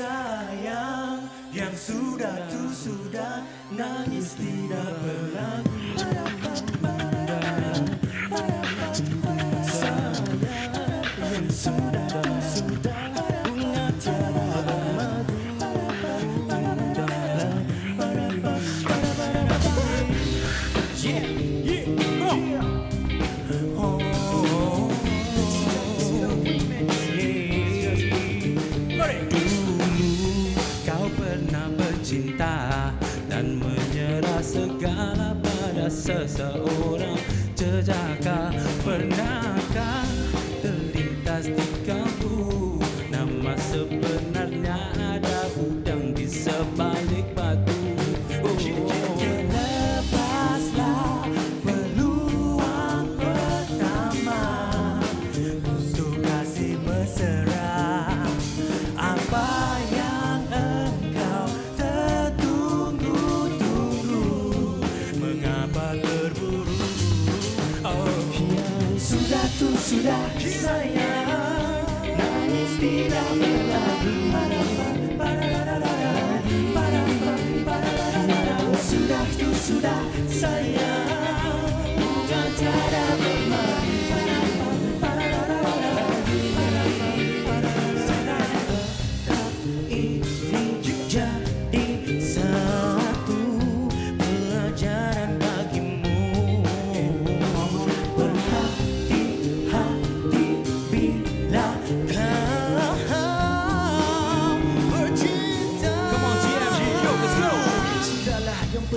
sayang yang sudah tu sudah nangis tidak berlaku. Bercinta dan menyerah segala pada seseorang. Jejakah pernahkah terlintas di kamu Nama sebenarnya yang sudah sayang Nangis tidak berlalu sudah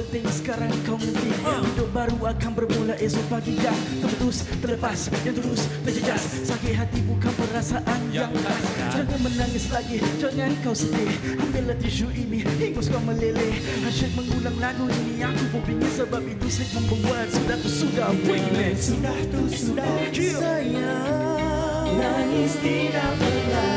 penting sekarang kau mengerti Hidup baru akan bermula esok pagi. Yang terputus terlepas yang terus terjejas. Sakit hati bukan perasaan yang khas. Jangan menangis lagi, jangan kau sedih. Ambillah tisu ini, hingus kau meleleh. Asyik mengulang lagu ini aku pun bingit Sebab itu saya membuat sudah tu sudah Sudah tu sudah. Sayang Nangis tidak berlalu